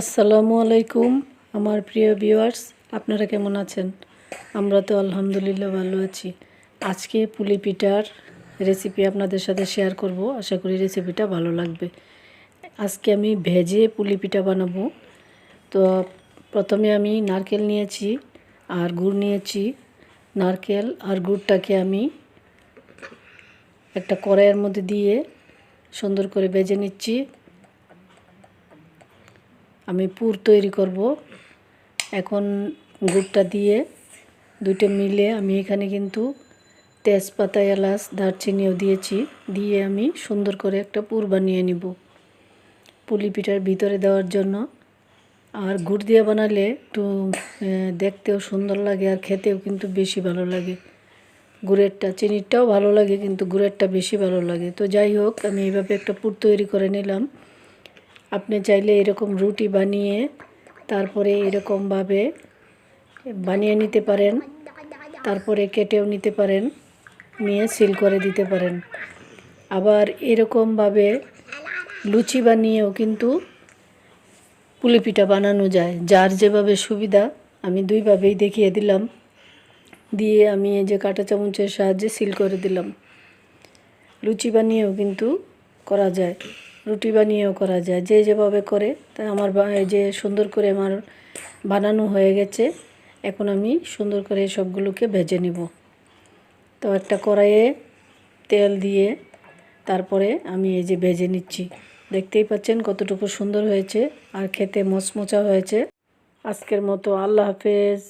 আসসালামু আলাইকুম, আমার প্রিয় ভিউয়ার্স আপনারা কেমন আছেন? আমরা তো আলহামদুলিল্লাহ ভালো আছি। আজকে পুলি পিঠার রেসিপি আপনাদের সাথে শেয়ার করব, আশা করি রেসিপিটা ভালো লাগবে। আজকে আমি ভেজে পুলি পিঠা বানাবো। তো প্রথমে আমি নারকেল নিয়েছি আর গুড় নিয়েছি। নারকেল আর গুড়টাকে আমি একটা কড়াইয়ের মধ্যে দিয়ে সুন্দর করে ভেজে নিচ্ছি। আমি পুর তৈরি করব। এখন গুড়টা দিয়ে দুইটা মিলে আমি এখানে কিন্তু তেজপাতা, এলাচ, দারচিনিও দিয়েছি। দিয়ে আমি সুন্দর করে একটা পুর বানিয়ে নিব। পুলি পিঠার ভিতরে দেওয়ার জন্য। আর গুড় দিয়ে বানালে একটু দেখতেও সুন্দর লাগে আর খেতেও কিন্তু বেশি ভালো লাগে। গুড়েরটা, চিনিরটাও ভালো লাগে, কিন্তু গুড়েরটা বেশি ভালো লাগে। তো যাই হোক, আমি এইভাবে একটা পুর তৈরি করে নিলাম। আপনি চাইলে এরকম রুটি বানিয়ে তারপরে এরকমভাবে বানিয়ে নিতে পারেন, তারপরে কেটেও নিতে পারেন, নিয়ে সিল করে দিতে পারেন। আবার এরকমভাবে লুচি বানিয়েও কিন্তু পুলি পিঠা বানানো যায়। যার যেভাবে সুবিধা, আমি দুইভাবেই দেখিয়ে দিলাম। দিয়ে আমি এই যে কাঁটা চামচের সাহায্যে সিল করে দিলাম। লুচি বানিয়েও কিন্তু করা যায়। রুটি বানিয়েও করা যায়। যে যেভাবে করে, তা আমার যে সুন্দর করে আমার বানানো হয়ে গেছে, এখন আমি সুন্দর করে সবগুলোকে ভেজে নিব। তো একটা কড়াইয়ে তেল দিয়ে তারপরে আমি এই যে ভেজে নিচ্ছি। দেখতেই পাচ্ছেন কতটুকু সুন্দর হয়েছে, আর খেতে মচমচা হয়েছে। আজকের মতো আল্লাহ হাফেজ।